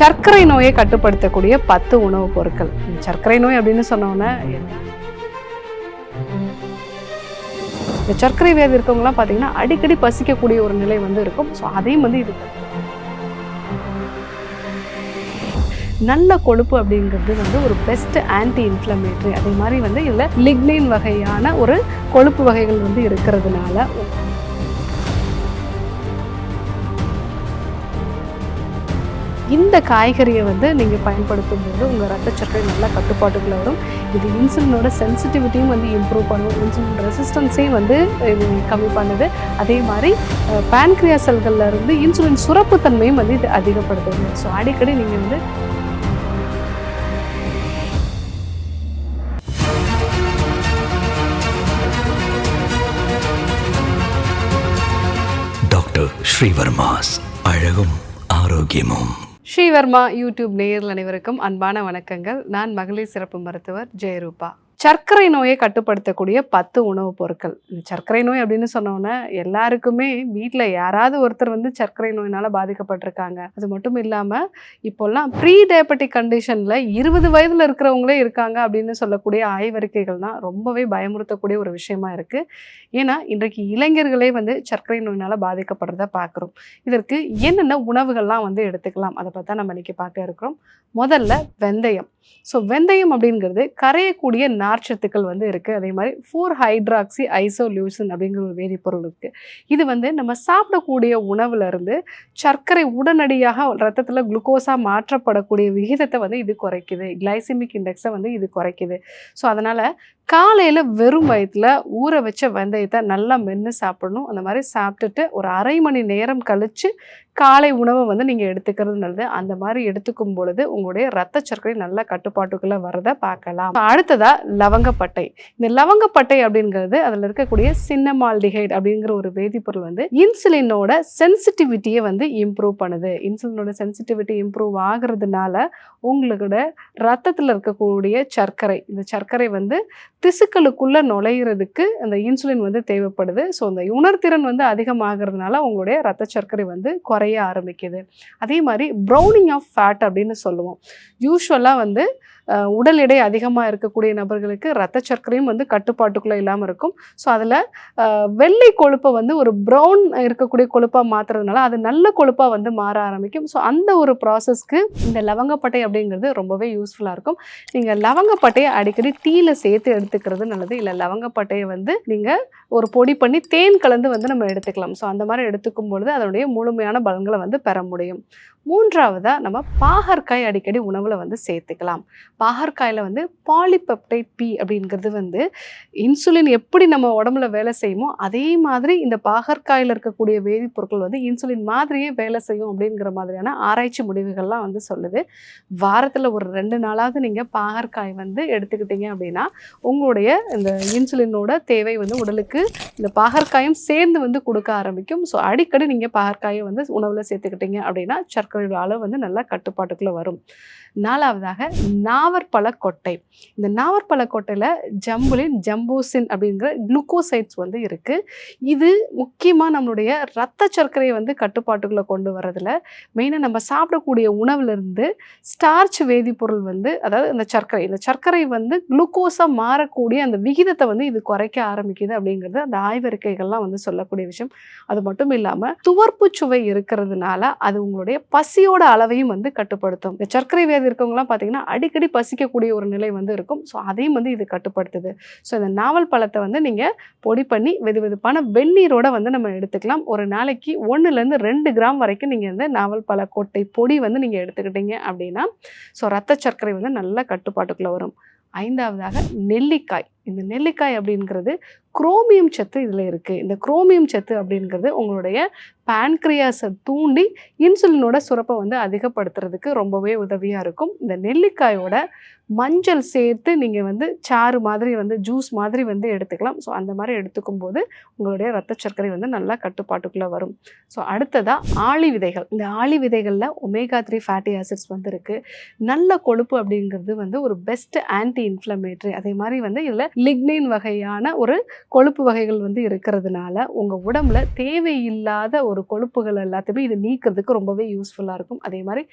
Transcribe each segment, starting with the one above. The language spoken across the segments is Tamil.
சர்க்கரை நோயை கட்டுப்படுத்தக்கூடிய பத்து உணவுப் பொருட்கள். சர்க்கரை நோய் அப்படின்னு சொன்னோன்னே இந்த சர்க்கரை வியாதி இருக்கவங்கலாம் பார்த்தீங்கன்னா அடிக்கடி பசிக்கக்கூடிய ஒரு நிலை வந்து இருக்கும். ஸோ அதையும் வந்து இது நல்ல கொழுப்பு அப்படிங்கிறது வந்து ஒரு பெஸ்ட் ஆன்டி இன்ஃப்ளமேட்டரி அதே மாதிரி வந்து இதில் லிக்னின் வகையான ஒரு கொழுப்பு வகைகள் வந்து இருக்கிறதுனால இந்த காய்கறியை வந்து நீங்கள் பயன்படுத்தும் போது உங்கள் ரத்த சர்க்கரை நல்லா கட்டுப்பாட்டுக்குள்ளே வரும். இது இன்சுலினோட சென்சிட்டிவிட்டியும் வந்து இம்ப்ரூவ் பண்ணும். இன்சுலின் ரெசிஸ்டன்ஸையும் வந்து இது கம்மி பண்ணுது. அதே மாதிரி பேன்க்ரியா செல்களில் இருந்து இன்சுலின் சுரப்புத்தன்மையும் வந்து இது அதிகப்படுத்துது. ஸோ அடிக்கடி நீங்கள் வந்து டாக்டர் ஸ்ரீவர்மாஸ். அழகும் ஆரோக்கியமும். ஸ்ரீவர்மா யூடியூப் நேயர்கள் அனைவருக்கும் அன்பான வணக்கங்கள். நான் மகளிர் சிறப்பு மருத்துவர் ஜெயரூபா. சர்க்கரை நோயை கட்டுப்படுத்தக்கூடிய பத்து உணவுப் பொருட்கள். இந்த சர்க்கரை நோய் அப்படின்னு சொன்னோன்னே எல்லாருக்குமே வீட்டில் யாராவது ஒருத்தர் வந்து சர்க்கரை நோயினால் பாதிக்கப்பட்டிருக்காங்க. அது மட்டும் இல்லாமல் இப்போல்லாம் ப்ரீ டயபெட்டிக் கண்டிஷனில் இருபது வயதில் இருக்கிறவங்களே இருக்காங்க அப்படின்னு சொல்லக்கூடிய ஆய்வறிக்கைகள் தான் ரொம்பவே பயமுறுத்தக்கூடிய ஒரு விஷயமா இருக்குது ஏன்னா இன்றைக்கு இளைஞர்களே வந்து சர்க்கரை நோயினால் பாதிக்கப்படுறத பார்க்குறோம் இதற்கு என்னென்ன உணவுகள்லாம் வந்து எடுத்துக்கலாம்? அதை பார்த்தா நம்ம இன்னைக்கு பார்க்க இருக்கிறோம். முதல்ல வெந்தயம். ஸோ வெந்தயம் அப்படிங்கிறது கரையக்கூடிய நார்ச்சத்துக்கள் வந்து இருக்குது அதே மாதிரி ஃபோர் ஹைட்ராக்சி ஐசோலியூசன் அப்படிங்கிற ஒரு வேதிப்பொருள் இருக்குது இது வந்து நம்ம சாப்பிடக்கூடிய உணவுலேருந்து சர்க்கரை உடனடியாக ரத்தத்தில் குளுக்கோஸாக மாற்றப்படக்கூடிய விகிதத்தை வந்து இது குறைக்குது. கிளைசிமிக் இண்டெக்ஸை வந்து இது குறைக்குது. ஸோ அதனால் காலையில் வெறும் வயிற்றில் ஊற வச்ச வெந்தயத்தை நல்லா மென்று சாப்பிடணும். அந்த மாதிரி சாப்பிட்டுட்டு ஒரு அரை மணி நேரம் கழித்து காலை உணவை வந்து நீங்கள் எடுத்துக்கிறது நல்லது. அந்த மாதிரி எடுத்துக்கும் பொழுது உங்களுடைய ரத்த சர்க்கரை நல்ல கட்டுப்பாட்டுக்குள்ளே வரதை பார்க்கலாம். அடுத்ததாக லவங்கப்பட்டை இந்த லவங்கப்பட்டை அப்படிங்கிறது அதில் இருக்கக்கூடிய சின்னமால்டிஹைட் அப்படிங்கிற ஒரு வேதிப்பொருள் வந்து இன்சுலினோட சென்சிட்டிவிட்டியை வந்து இம்ப்ரூவ் பண்ணுது. இன்சுலினோட சென்சிட்டிவிட்டி இம்ப்ரூவ் ஆகிறதுனால உங்களோட ரத்தத்தில் இருக்கக்கூடிய சர்க்கரை இந்த சர்க்கரை வந்து திசுக்களுக்குள்ள நுழையிறதுக்கு அந்த இன்சுலின் வந்து தேவைப்படுது. ஸோ அந்த உணர்திறன் வந்து அதிகமாகிறதுனால உங்களுடைய ரத்த சர்க்கரை வந்து குறைய ஆரம்பிக்குது. அதே மாதிரி ப்ரௌனிங் ஆஃப் ஃபேட் அப்படின்னு சொல்லுவோம். யூஸ்வலாக வந்து உடல் எடை அதிகமாக இருக்கக்கூடிய நபர்களுக்கு ரத்த சர்க்கரையும் வந்து கட்டுப்பாட்டுக்குள்ளே இல்லாமல் இருக்கும். ஸோ அதில் வெள்ளை கொழுப்பை வந்து ஒரு ப்ரௌன் இருக்கக்கூடிய கொழுப்பாக மாற்றுறதுனால அது நல்ல கொழுப்பாக வந்து மாற ஆரம்பிக்கும். ஸோ அந்த ஒரு ப்ராசஸ்க்கு இந்த லவங்கப்பட்டை அப்படிங்கிறது ரொம்பவே யூஸ்ஃபுல்லாக இருக்கும். நீங்கள் லவங்கப்பட்டையை அடிக்கடி டீயில் சேர்த்து எடுத்துக்கிறது நல்லது. இல்லை லவங்கப்பட்டையை வந்து நீங்கள் ஒரு பொடி பண்ணி தேன் கலந்து வந்து நம்ம எடுத்துக்கலாம். ஸோ அந்த மாதிரி எடுத்துக்கும் பொழுது அதனுடைய முழுமையான பலன்களை வந்து பெற முடியும். மூன்றாவதாக நம்ம பாகற்காய் அடிக்கடி உணவில் வந்து சேர்த்துக்கலாம். பாகற்காயில் வந்து பாலிபெப்டைட் பி அப்படிங்கிறது வந்து இன்சுலின் எப்படி நம்ம உடம்புல வேலை செய்யுமோ அதே மாதிரி இந்த பாகற்காயில் இருக்கக்கூடிய வேதிப்பொருட்கள் வந்து இன்சுலின் மாதிரியே வேலை செய்யும் அப்படிங்கிற மாதிரியான ஆராய்ச்சி முடிவுகள்லாம் வந்து சொல்லுது. வாரத்தில் ஒரு ரெண்டு நாளாவது நீங்கள் பாகற்காய் வந்து எடுத்துக்கிட்டீங்க அப்படின்னா உங்களுடைய இந்த இன்சுலினோட தேவை வந்து உடலுக்கு இந்த பாகற்காயும் சேர்ந்து வந்து கொடுக்க ஆரம்பிக்கும். ஸோ அடிக்கடி நீங்கள் பாகற்காயை வந்து உணவில் சேர்த்துக்கிட்டீங்க அப்படின்னா சர்க்கரையோட அளவு வந்து நல்லா கட்டுப்பாட்டுக்குள்ளே வரும். நாலாவதாக நாவற்பழ கொட்டை இந்த நாவற்பழ கொட்டையில் ஜம்புலின் ஜம்பூசின் அப்படிங்கிற குளுக்கோசைட்ஸ் வந்து இருக்குது இது முக்கியமாக நம்மளுடைய ரத்த சர்க்கரையை வந்து கட்டுப்பாட்டுக்குள்ளே கொண்டு வரதில் மெயினாக நம்ம சாப்பிடக்கூடிய உணவுலேருந்து ஸ்டார்ச் வேதிப்பொருள் வந்து அதாவது இந்த சர்க்கரை இந்த சர்க்கரை வந்து குளுக்கோஸாக மாறக்கூடிய அந்த விகிதத்தை வந்து இது குறைக்க ஆரம்பிக்குது அப்படிங்கிறது அந்த ஆய்வறிக்கைகள்லாம் வந்து சொல்லக்கூடிய விஷயம். அது மட்டும் இல்லாமல் துவர்ப்பு சுவை இருக்கிறதுனால அது உங்களுடைய பசியோட அளவையும் வந்து கட்டுப்படுத்தும். இந்த சர்க்கரை வயது இருக்கவங்களாம் பார்த்தீங்கன்னா அடிக்கடி பசிக்கக்கூடிய ஒரு நிலை வந்து இருக்கும். ஸோ அதையும் வந்து இது கட்டுப்படுத்துது. ஸோ இந்த நாவல் பழத்தை வந்து நீங்கள் பொடி பண்ணி வெது வெதுப்பான வெந்நீரோட வந்து நம்ம எடுத்துக்கலாம். ஒரு நாளைக்கு ஒன்றுலேருந்து ரெண்டு கிராம் வரைக்கும் நீங்கள் வந்து நாவல் பழ கொட்டை பொடி வந்து நீங்கள் எடுத்துக்கிட்டீங்க அப்படின்னா ஸோ ரத்த சர்க்கரை வந்து நல்ல கட்டுப்பாட்டுக்குள்ளே வரும். ஐந்தாவதாக நெல்லிக்காய். இந்த நெல்லிக்காய் அப்படிங்கிறது குரோமியம் சத்து இதில் இருக்குது இந்த குரோமியம் சத்து அப்படிங்கிறது உங்களுடைய பேன்க்ரியாஸை தூண்டி இன்சுலினோட சுரப்பை வந்து அதிகப்படுத்துறதுக்கு ரொம்பவே உதவியாக இருக்கும். இந்த நெல்லிக்காயோட மஞ்சள் சேர்த்து நீங்கள் வந்து சாறு மாதிரி வந்து ஜூஸ் மாதிரி வந்து எடுத்துக்கலாம். ஸோ அந்த மாதிரி எடுத்துக்கும் போது உங்களுடைய ரத்த சர்க்கரை வந்து நல்லா கட்டுப்பாட்டுக்குள்ளே வரும். ஸோ அடுத்ததாக ஆளி விதைகள். இந்த ஆளி விதைகளில் ஒமேகா த்ரீ ஃபேட்டி ஆசிட்ஸ் வந்து இருக்குது நல்ல கொழுப்பு அப்படிங்கிறது வந்து ஒரு பெஸ்ட் ஆன்டி இன்ஃப்ளமேட்ரி அதே மாதிரி வந்து இதில் லிக்னைன் வகையான ஒரு கொழுப்பு வகைகள் வந்து இருக்கிறதுனால உங்கள் உடம்புல தேவையில்லாத ஒரு கொழுப்புகள் எல்லாத்தையுமே இது நீக்கிறதுக்கு ரொம்பவே யூஸ்ஃபுல்லாக இருக்கும். அதே மாதிரி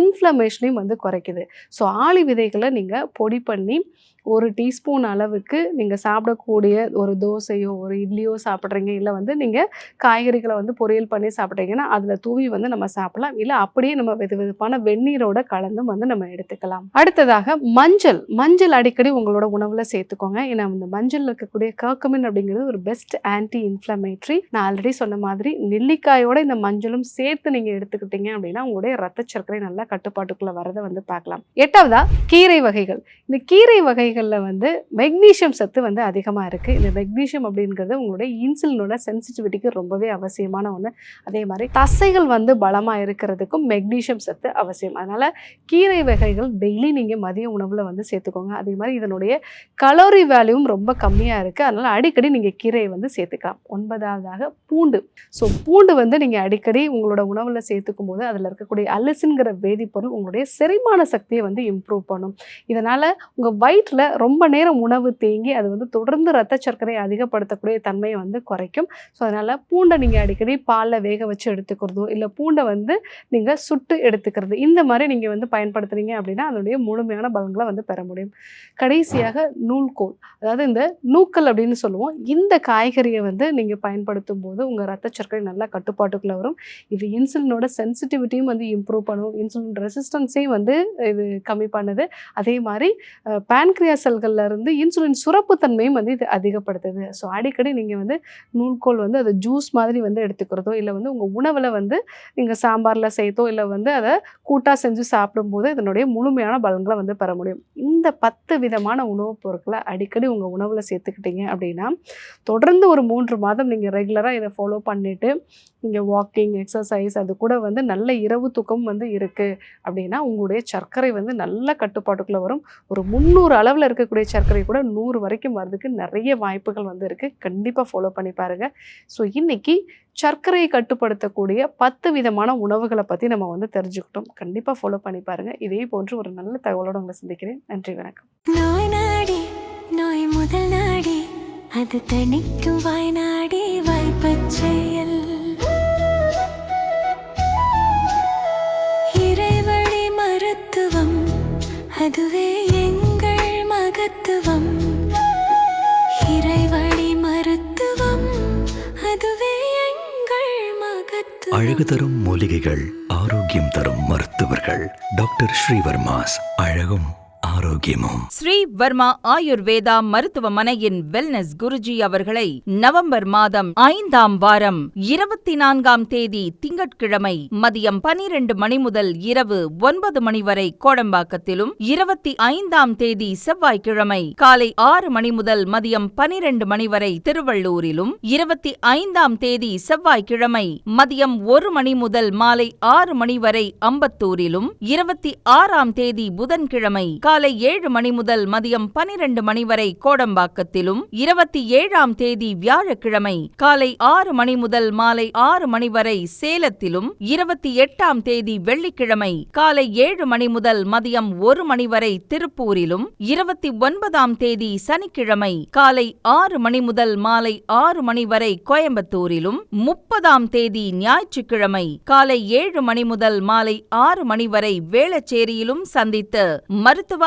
இன்ஃப்ளமேஷனையும் வந்து குறைக்குது. ஸோ ஆளி விதைகளை நீங்கள் பொடி பண்ணி ஒரு டீஸ்பூன் அளவுக்கு நீங்கள் சாப்பிடக்கூடிய ஒரு தோசையோ ஒரு இட்லியோ சாப்பிட்றீங்க இல்லை வந்து நீங்கள் காய்கறிகளை வந்து பொரியல் பண்ணி சாப்பிட்றீங்கன்னா அதில் தூவி வந்து நம்ம சாப்பிடலாம். இல்லை அப்படியே நம்ம வெது வெதுப்பான வெந்நீரோட கலந்தும் வந்து நம்ம எடுத்துக்கலாம். அடுத்ததாக மஞ்சள். மஞ்சள் அடிக்கடி உங்களோட உணவில் சேர்த்துக்கோங்க. ஏன்னா இந்த மஞ்சள் இருக்கக்கூடிய கர்கமின் அப்படிங்கிறது ஒரு பெஸ்ட் ஆன்டி இன்ஃப்ளமேட்ரி நான் ஆல்ரெடி சொன்ன மாதிரி நெல்லிக்காயோட இந்த மஞ்சளும் சேர்த்து நீங்கள் எடுத்துக்கிட்டீங்க அப்படின்னா உங்களுடைய ரத்த சர்க்கரை நல்லா கட்டுப்பாட்டுக்குள்ளே வரதை வந்து பார்க்கலாம். எட்டாவதா? கீரை வகைகள். இந்த கீரை வகைகளில் வந்து மெக்னீஷியம் சத்து வந்து அதிகமாக இருக்குது இந்த மெக்னீஷியம் அப்படிங்கிறது உங்களுடைய இன்சுலினோட சென்சிட்டிவிட்டிக்கு ரொம்பவே அவசியமான ஒன்று அதே மாதிரி தசைகள் வந்து பலமாக இருக்கிறதுக்கும் மெக்னீஷியம் சத்து அவசியம். அதனால் கீரை வகைகள் டெய்லி நீங்கள் மதிய உணவில் வந்து சேர்த்துக்கோங்க. அதே மாதிரி இதனுடைய கலோரி வேல்யூவும் ரொம்ப கம்மியாக இருக்குது அதனால் அடிக்கடி நீங்கள் கீரையை வந்து சேர்த்துக்கலாம். ஒன்பதாவதாக பூண்டு. ஸோ பூண்டு வந்து நீங்கள் அடிக்கடி உங்களோட உணவில் சேர்த்துக்கும் போது அதில் இருக்கக்கூடிய அலிசின்கிற வேதிப்பொருள் உங்களுடைய செரிமான சக்தியை வந்து இம்ப்ரூவ் பண்ணும். இதனால் உங்கள் வயிற்றில் ரொம்ப நேரம் உணவு தேங்கி அது வந்து தொடர்ந்து ரத்த சர்க்கரையை அதிகப்படுத்தக்கூடிய தன்மையை வந்து குறைக்கும். ஸோ அதனால் பூண்டை நீங்கள் அடிக்கடி பாலில் வேக வச்சு எடுத்துக்கிறதோ இல்லை பூண்டை வந்து நீங்கள் சுட்டு எடுத்துக்கிறது இந்த மாதிரி நீங்கள் வந்து பயன்படுத்துறீங்க அப்படின்னா அதனுடைய முழுமையான பலன்களை வந்து பெற முடியும். கடைசியாக நூல்கோல் அதாவது இந்த நூக்கல் அப்படின்னு சொல்லுவோம். இந்த காய்கறியை வந்து நீங்கள் பயன்படுத்தும் போது உங்கள் ரத்த சர்க்கரை நல்லா கட்டுப்பாட்டுக்குள்ளே வரும். இது இன்சுலினோட சென்சிட்டிவிட்டியும் வந்து இம்ப்ரூவ் பண்ணும். இன்சுலின் ரெசிஸ்டன்ஸையும் வந்து இது கம்மி பண்ணுது. அதே மாதிரி பேன்க்ரியா செல்கள்ல இருந்து இன்சுலின் சுரப்பு தன்மையும் வந்து இது அதிகப்படுத்துது. ஸோ அடிக்கடி நீங்கள் வந்து நூல்கோல் வந்து அது ஜூஸ் மாதிரி வந்து எடுத்துக்கிறதோ இல்லை வந்து உங்கள் உணவில் வந்து நீங்கள் சாம்பாரில் சேர்த்தோ இல்லை வந்து அதை கூட்டாக செஞ்சு சாப்பிடும்போது இதனுடைய முழுமையான பலன்களை வந்து பெற முடியும். இந்த பத்து விதமான உணவுப் பொருட்களை அடிக்கடி உங்கள் உணவில் சேர்த்துக்கிட்டீங்க அப்படின்னா தொடர்ந்து ஒரு மூன்று மாதம் நீங்கள் ரெகுலராக இதை ஃபாலோ பண்ணிவிட்டு நீங்கள் வாக்கிங் எக்ஸசைஸ் அது கூட வந்து நல்ல இரவு தூக்கம் வந்து இருக்குது அப்படின்னா உங்களுடைய சர்க்கரை வந்து நல்ல கட்டுப்பாட்டுக்குள்ளே வரும். ஒரு முந்நூறு அளவில் இருக்கக்கூடிய சர்க்கரை கூட நூறு வரைக்கும் வர்றதுக்கு நிறைய வாய்ப்புகள் வந்து இருக்குது கண்டிப்பாக ஃபாலோ பண்ணி பாருங்கள் ஸோ இன்னைக்கு சர்க்கரையை கட்டுப்படுத்தக்கூடிய பத்து விதமான உணவுகளை பற்றி நம்ம வந்து தெரிஞ்சுக்கிட்டோம். கண்டிப்பாக ஃபாலோ பண்ணி பாருங்கள் இதே போன்று ஒரு நல்ல தகவலோடு உங்களை சந்திக்கிறேன். நன்றி வணக்கம். நோய் நாடி நோய் முதல் நாடி. அது தணிக்கும் வாய்நாடி நாடி இறைவழி மருத்துவம் அதுவே எங்கள் மகத்துவம். இறைவழி மருத்துவம் அதுவே எங்கள் மகத்துவம். அழகு தரும் மூலிகைகள் ஆரோக்கியம் தரும் மருத்துவர்கள். டாக்டர் ஸ்ரீவர்மாஸ் அழகும். ஆரோக்கியமும். ஸ்ரீ வர்மா ஆயுர்வேதா மருத்துவமனையின் வெல்னஸ் குருஜி அவர்களை நவம்பர் மாதம் ஐந்தாம் வாரம் இருபத்தி நான்காம் தேதி திங்கட்கிழமை மதியம் பனிரெண்டு மணி முதல் இரவு ஒன்பது மணி வரை கோடம்பாக்கத்திலும் இருபத்தி ஐந்தாம் தேதி செவ்வாய்க்கிழமை காலை ஆறு மணி முதல் மதியம் பனிரெண்டு மணி வரை திருவள்ளூரிலும் இருபத்தி ஐந்தாம் தேதி செவ்வாய்க்கிழமை மதியம் ஒரு மணி முதல் மாலை ஆறு மணி வரை அம்பத்தூரிலும் இருபத்தி ஆறாம் தேதி புதன்கிழமை காலை ஏழு மணி முதல் மதியம் பனிரெண்டு மணி வரை கோடம்பாக்கத்திலும் இருபத்தி ஏழாம் தேதி வியாழக்கிழமை காலை ஆறு மணி முதல் மாலை ஆறு மணி வரை சேலத்திலும் இருபத்தி எட்டாம் தேதி வெள்ளிக்கிழமை காலை ஏழு மணி முதல் மதியம் ஒரு மணி வரை திருப்பூரிலும் இருபத்தி ஒன்பதாம் தேதி சனிக்கிழமை காலை ஆறு மணி முதல் மாலை ஆறு மணி வரை கோயம்புத்தூரிலும் முப்பதாம் தேதி ஞாயிற்றுக்கிழமை காலை ஏழு மணி முதல் மாலை ஆறு மணி வரை வேளச்சேரியிலும் சந்தித்து மருத்துவ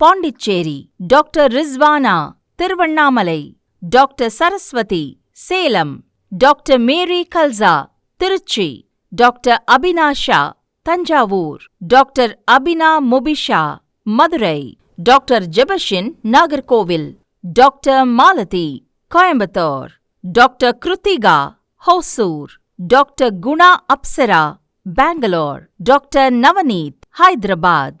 Pondicherry doctor Rizwana Tiruvannamalai doctor Saraswathi Salem doctor Mary Kalsa Trichy doctor Abinasha Thanjavur doctor Abina Mubisha Madurai doctor Jebashin Nagercoil doctor Malathi Coimbatore doctor Kiruthika Hosur doctor Guna Apsara Bangalore doctor Navneeth Hyderabad